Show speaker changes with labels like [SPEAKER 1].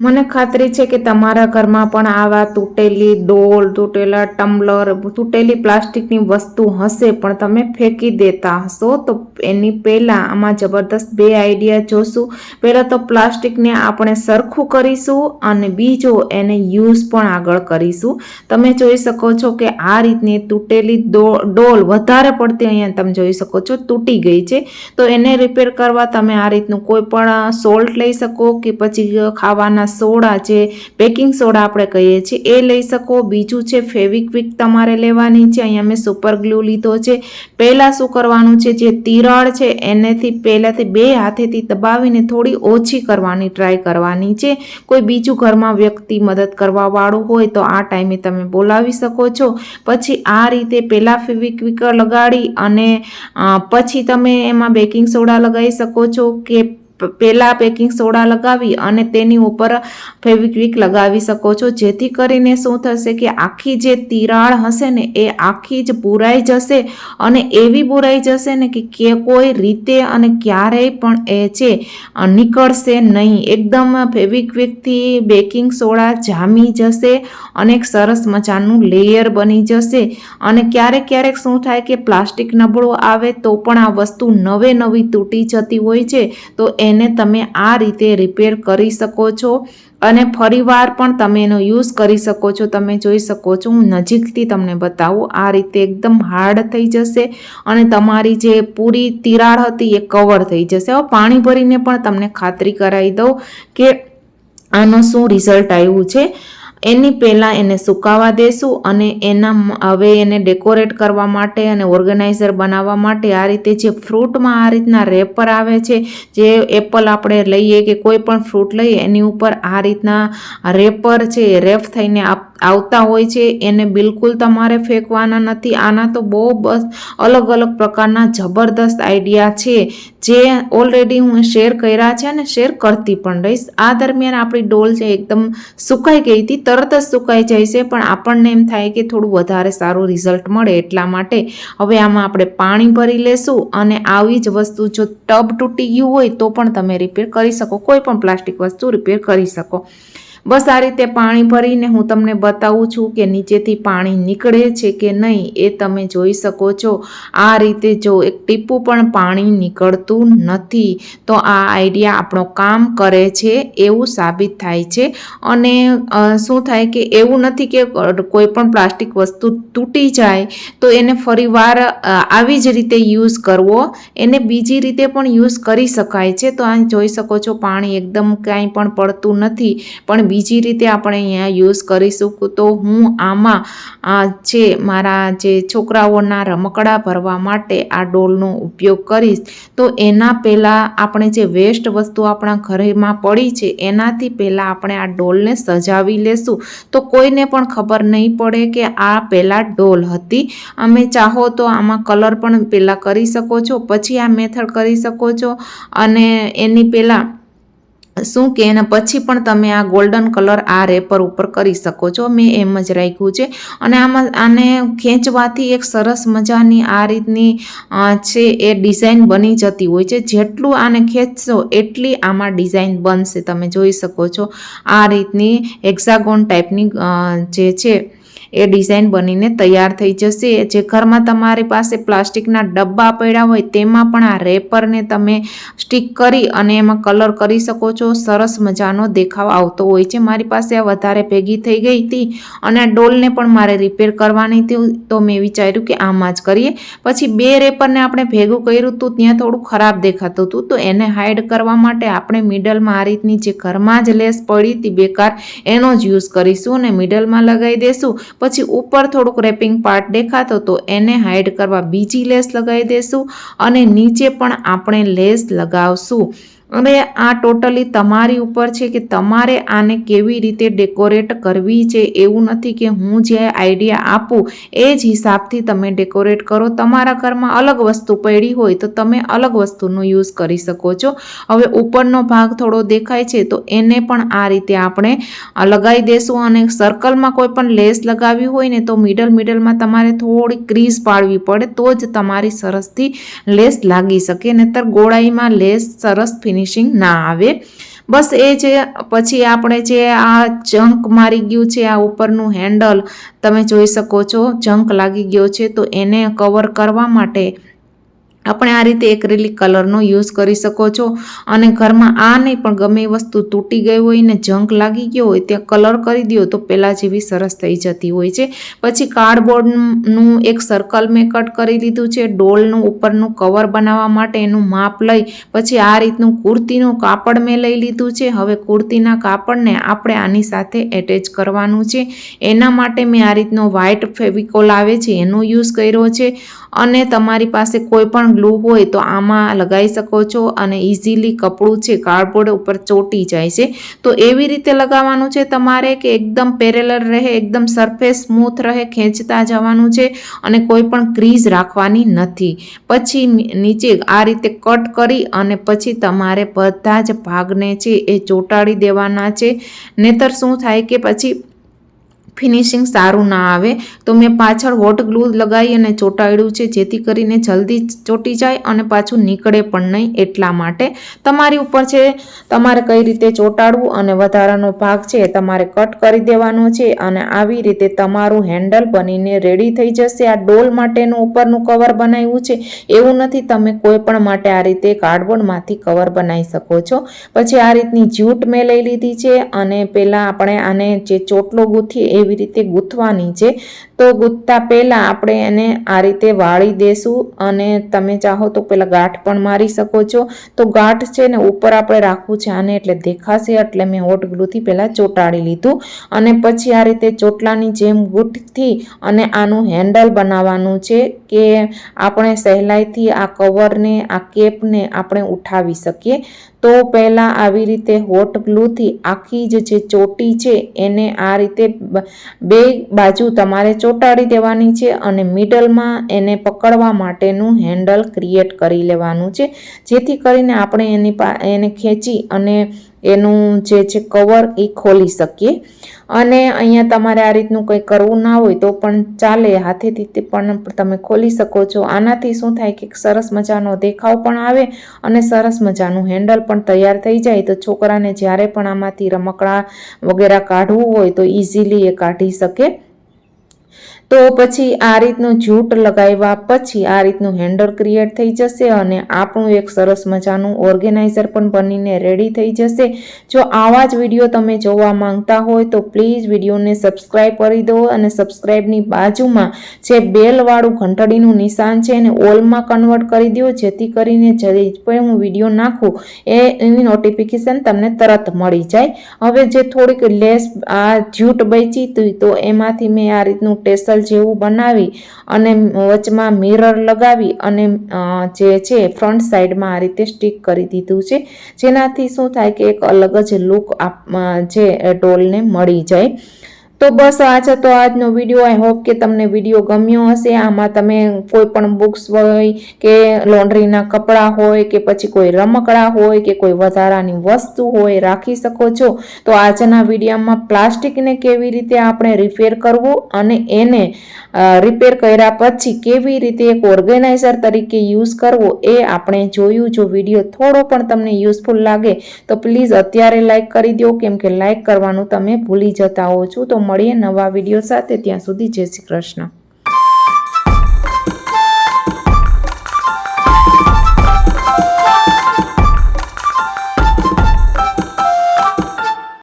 [SPEAKER 1] મને ખાતરી છે કે તમારા ઘરમાં પણ આવા તૂટેલી ડોલ, તૂટેલા ટમ્બલર, તૂટેલી પ્લાસ્ટિકની વસ્તુ હશે, પણ તમે ફેંકી દેતા હશો. તો એની પહેલાં આમાં જબરદસ્ત બે આઈડિયા જોશું. પહેલાં તો પ્લાસ્ટિકને આપણે સરખું કરીશું અને બીજો એને યુઝ પણ આગળ કરીશું. તમે જોઈ શકો છો કે આ રીતની તૂટેલી ડોલ વધારે પડતી અહીંયા તમે જોઈ શકો છો તૂટી ગઈ છે. તો એને રિપેર કરવા તમે આ રીતનું કોઈ પણ સોલ્ટ લઈ શકો કે પછી ખાવાના સોડા જે બેકિંગ સોડા આપણે કહીએ છીએ, એ લઈ શકો. બીજું છે ફેવિક્વિક તમારે લેવાની છે. અહીંયા મેં સુપર ગ્લુ લીધો છે. પહેલાં શું કરવાનું છે? જે તિરાડ છે, એનેથી પહેલાંથી બે હાથેથી દબાવીને થોડી ઓછી કરવાની ટ્રાય કરવાની છે. કોઈ બીજું ઘરમાં વ્યક્તિ મદદ કરવાવાળું હોય તો આ ટાઈમે તમે બોલાવી શકો છો. પછી આ રીતે પહેલાં ફેવિક્વિક લગાડી અને પછી તમે એમાં બેકિંગ સોડા લગાવી શકો છો કે પહેલાં બેકિંગ સોડા લગાવી અને તેની ઉપર ફેવિક્વિક લગાવી શકો છો. જેથી કરીને શું થશે કે આખી જે તિરાડ હશે ને, એ આખી જ પુરાઈ જશે અને એવી બુરાઈ જશે ને કે કોઈ રીતે અને ક્યારેય પણ એ છે નીકળશે નહીં. એકદમ ફેવિક્વિકથી બેકિંગ સોડા જામી જશે અને એક સરસ મજાનું લેયર બની જશે. અને ક્યારેક ક્યારેક શું થાય કે પ્લાસ્ટિક નબળો આવે તો પણ આ વસ્તુ નવે નવી તૂટી જતી હોય છે. તો એ એને તમે આ રીતે રિપેર કરી શકો છો અને ફરીવાર પણ તમે એનો યુઝ કરી શકો છો. તમે જોઈ શકો છો, હું નજીકથી તમને બતાવું, આ રીતે એકદમ હાર્ડ થઈ જશે અને તમારી જે પૂરી તિરાડ હતી એ કવર થઈ જશે. હવે પાણી ભરીને પણ તમને ખાતરી કરાવી દઉં કે આનો શું રિઝલ્ટ આવ્યું છે. એની પહેલાં એને સુકાવા દેશું અને એના હવે એને ડેકોરેટ કરવા માટે અને ઓર્ગેનાઇઝર બનાવવા માટે આ રીતે જે ફ્રૂટમાં આ રીતના રેપર આવે છે, જે એપલ આપણે લઈએ કે કોઈ પણ ફ્રૂટ લઈએ, એની ઉપર આ રીતના રેપર છે રેફ થઈને આવતા હોય છે, એને બિલકુલ તમારે ફેંકવાના નથી. આના તો બહુ બસ અલગ અલગ પ્રકારના જબરદસ્ત આઈડિયા છે, જે ઓલરેડી હું શેર કર્યા છે અને શેર કરતી પણ રહીશ. આ દરમિયાન આપણી ડોલ છે, એકદમ સુકાઈ ગઈ હતી, તરત જ સુકાઈ જાય છે, પણ આપણને એમ થાય કે થોડું વધારે સારું રિઝલ્ટ મળે એટલા માટે હવે આમાં આપણે પાણી ભરી લેશું અને આવી જ વસ્તુ જો ટબ તૂટી ગયું હોય તો પણ તમે રિપેર કરી શકો, કોઈ પણ પ્લાસ્ટિક વસ્તુ રિપેર કરી શકો. બસ આ રીતે પાણી ભરીને હું તમને બતાવું છું કે નીચેથી પાણી નીકળે છે કે નહીં એ તમે જોઈ શકો છો. આ રીતે જો એક ટીપું પણ પાણી નીકળતું નથી, તો આ આઈડિયા આપણો કામ કરે છે એવું સાબિત થાય છે. અને શું થાય કે એવું નથી કે કોઈ પણ પ્લાસ્ટિક વસ્તુ તૂટી જાય, તો એને ફરીવાર આવી જ રીતે યુઝ કરવો. એને બીજી રીતે પણ યુઝ કરી શકાય છે. તો આ જોઈ શકો છો, પાણી એકદમ કાંઈ પણ પડતું નથી. પણ બીજી રીતે આપણે અહીંયા યુઝ કરીશું તો હું આમાં જે મારા જે છોકરાઓના રમકડા ભરવા માટે આ ડોલનો ઉપયોગ કરીશ. તો એના પહેલાં આપણે જે વેસ્ટ વસ્તુ આપણા ઘરેમાં પડી છે, એનાથી પહેલાં આપણે આ ડોલને સજાવી લેશું. તો કોઈને પણ ખબર નહીં પડે કે આ પહેલાં ડોલ હતી. અમે ચાહો તો આમાં કલર પણ પહેલાં કરી શકો છો, પછી આ મેથડ કરી શકો છો. અને એની પહેલાં શું કે એના પછી પણ તમે આ ગોલ્ડન કલર આ રેપર ઉપર કરી શકો છો. મેં એમ જ રાખ્યું છે. અને આમાં આને ખેંચવાથી એક સરસ મજાની આ રીતની છે એ ડિઝાઇન બની જતી હોય છે. જેટલું આને ખેંચશો એટલી આમાં ડિઝાઇન બનશે. તમે જોઈ શકો છો આ રીતની એક્ઝાગોન ટાઈપની જે છે એ ડિઝાઇન બનીને તૈયાર થઈ જશે. જે ઘરમાં તમારી પાસે પ્લાસ્ટિકના ડબ્બા પડ્યા હોય તેમાં પણ આ રેપરને તમે સ્ટીક કરી અને એમાં કલર કરી શકો છો. સરસ મજાનો દેખાવ આવતો હોય છે. મારી પાસે આ વધારે ભેગી થઈ ગઈ હતી અને ડોલને પણ મારે રિપેર કરવાની હતી. તો મેં વિચાર્યું કે આમાં જ કરીએ. પછી બે રેપરને આપણે ભેગું કર્યું હતું ત્યાં થોડું ખરાબ દેખાતું હતું. તો એને હાઈડ કરવા માટે આપણે મિડલમાં આ રીતની જે ઘરમાં જ લેસ પડી હતી, બેકાર એનો જ યુઝ કરીશું અને મિડલમાં લગાવી દઈશું પછી ઉપર થોડુંક રેપિંગ પાર્ટ દેખાતો તો એને હાઈડ કરવા બીજી લેસ લગાવી દઈશું અને નીચે પણ આપણે લેસ લગાવશું. અને આ ટોટલી તમારી ઉપર છે કે તમારે આને કેવી રીતે ડેકોરેટ કરવી છે એવું નથી કે હું જે આઈડિયા આપું, એ જ હિસાબથી તમે ડેકોરેટ કરો. તમારા ઘરમાં અલગ વસ્તુ પડી હોય તો તમે અલગ વસ્તુનો યુઝ કરી શકો છો. હવે ઉપરનો ભાગ થોડો દેખાય છે તો એને પણ આ રીતે આપણે લગાવી દેશું અને સર્કલમાં કોઈ પણ લેસ લગાવી હોય ને તો મિડલ મિડલમાં તમારે થોડી ક્રીઝ પાડવી પડે તો જ તમારી સરસથી લેસ લાગી શકે. નહીતર ગોળાઈમાં લેસ સરસ ફિનિશ ફિનિશિંગ ના આવે. બસ એ છે, પછી આપણે જે આ જંક મારી ગયું છે, આ ઉપરનું હેન્ડલ તમે જોઈ શકો છો જંક લાગી ગયો છે, તો એને કવર કરવા માટે આપણે આ રીતે એક્રેલિક કલરનો યુઝ કરી શકો છો. અને ઘરમાં આ નહીં પણ ગમે વસ્તુ તૂટી ગઈ હોય ને જંક લાગી ગયો હોય ત્યાં કલર કરી દો તો પહેલાં જેવી સરસ થઈ જતી હોય છે. પછી કાર્ડબોર્ડનું એક સર્કલ મેં કટ કરી લીધું છે. ડોલનું ઉપરનું કવર બનાવવા માટે એનું માપ લઈ, પછી આ રીતનું કુર્તીનું કાપડ મેં લઈ લીધું છે. હવે કુર્તીના કાપડને આપણે આની સાથે એટેચ કરવાનું છે. એના માટે મેં આ રીતનો વ્હાઇટ ફેવિકોલ આવે છે, એનો યુઝ કર્યો છે. અને તમારી પાસે કોઈ પણ ગ્લુ હોય તો આમાં લગાવી શકો છો અને ઇઝીલી કપડું છે કાર્ડબોર્ડ ઉપર ચોટી જાય છે. તો એવી રીતે લગાવવાનું છે તમારે કે એકદમ પેરેલર રહે, એકદમ સરફેસ સ્મૂથ રહે, ખેંચતા જવાનું છે અને કોઈ પણ ક્રીઝ રાખવાની નથી. પછી નીચે આ રીતે કટ કરી અને પછી તમારે બધા જ ભાગને છે એ ચોંટાડી દેવાના છે. નહીતર શું થાય કે પછી ફિનિશિંગ સારું ના આવે, તો મેં પાછળ હોટ ગ્લુ લગાવી અને ચોંટાડ્યું છે, જેથી કરીને જલ્દી ચોંટી જાય અને પાછું નીકળે પણ નહીં એટલા માટે. તમારી ઉપર છે, તમારે કઈ રીતે ચોંટાડવું અને વધારાનો ભાગ છે તમારે કટ કરી દેવાનો છે અને આવી રીતે તમારું હેન્ડલ બનીને રેડી થઈ જશે. આ ડોલ માટેનું ઉપરનું કવર બનાવ્યું છે. એવું નથી, તમે કોઈ પણ માટે આ રીતે કાર્ડબોર્ડમાંથી કવર બનાવી શકો છો. પછી આ રીતની જ્યુટ મેં લઈ લીધી છે અને પહેલાં આપણે આને જે ચોટલો ગૂંથી એવી રીતે ગૂંથવાની છે તો ગૂંથતા પહેલાં આપણે એને આ રીતે વાળી દેશું અને તમે ચાહો તો પહેલાં ગાંઠ પણ મારી શકો છો. તો ગાંઠ છે ને ઉપર આપણે રાખવું છે આને એટલે દેખાશે એટલે મેં હોટ ગ્લુથી પહેલાં ચોંટાડી લીધું. અને પછી આ રીતે ચોટલાની જેમ ગૂંથથી અને આનું હેન્ડલ બનાવવાનું છે કે આપણે સહેલાઈથી આ કવરને, આ કેપને આપણે ઉઠાવી શકીએ. તો પહેલાં આવી રીતે હોટ ગ્લુથી આખી જ જે ચોટી છે એને આ રીતે બે બાજુ તમારે ચોંટાડી દેવાની છે અને મિડલમાં એને પકડવા માટેનું હેન્ડલ ક્રિએટ કરી લેવાનું છે. જેથી કરીને આપણે એની એને ખેંચી અને એનું જે છે કવર એ ખોલી શકીએ. અને અહીંયા તમારે આ રીતનું કંઈ કરવું ના હોય તો પણ ચાલે, હાથેથી પણ તમે ખોલી શકો છો. આનાથી શું થાય કે સરસ મજાનો દેખાવ પણ આવે અને સરસ મજાનું હેન્ડલ પણ તૈયાર થઈ જાય. તો છોકરાને જ્યારે પણ આમાંથી રમકડા વગેરે કાઢવું હોય તો ઇઝીલી એ કાઢી શકે. તો પછી આ રીતનું જૂટ લગાવ્યા પછી આ રીતનું હેન્ડલ ક્રિએટ થઈ જશે અને આપણું એક સરસ મજાનું ઓર્ગેનાઇઝર પણ બનીને રેડી થઈ જશે. જો આવા જ વીડિયો તમે જોવા માંગતા હોય તો પ્લીઝ વિડીયોને સબસ્ક્રાઈબ કરી દો અને સબસ્ક્રાઈબની બાજુમાં જે બેલવાળું ઘંટડીનું નિશાન છે એને ઓલમાં કન્વર્ટ કરી દો, જેથી કરીને જે પણ હું વીડિયો નાખું એ એની નોટિફિકેશન તમને તરત મળી જાય. હવે જે થોડીક લેસ આ જૂટ બચી હતી તો એમાંથી મેં આ રીતનું ટેસલ જેવું બનાવી અને વચમાં મિરર લગાવી અને જે છે ફ્રન્ટ સાઈડમાં આ રીતે સ્ટીક કરી દીધું છે. જેનાથી શું થાય કે એક અલગ જ લુક જે ડોલને મળી જાય. તો બસ આ છે તો આજનો વીડિયો આઈ હોપ કે તમને વીડિયો ગમ્યો હશે. આમાં તમે કોઈ પણ બુક્સ હોય કે લોન્ડ્રીના કપડાં હોય કે પછી કોઈ રમકડા હોય કે કોઈ વધારાની વસ્તુ હોય, રાખી શકો છો. તો આજના વિડીયોમાં પ્લાસ્ટિકને કેવી રીતે આપણે રિપેર કરવું અને એને રિપેર કર્યા પછી કેવી રીતે એક ઓર્ગેનાઇઝર તરીકે યુઝ કરવો એ આપણે જોયું. જો વીડિયો થોડો પણ તમને યુઝફુલ લાગે તો પ્લીઝ અત્યારે લાઇક કરી દો. કેમ કે લાઇક કરવાનું તમે ભૂલી જતા હો છો. તો મળીએ નવા વીડિયો સાથે. ત્યાં સુધી જય શ્રી કૃષ્ણ.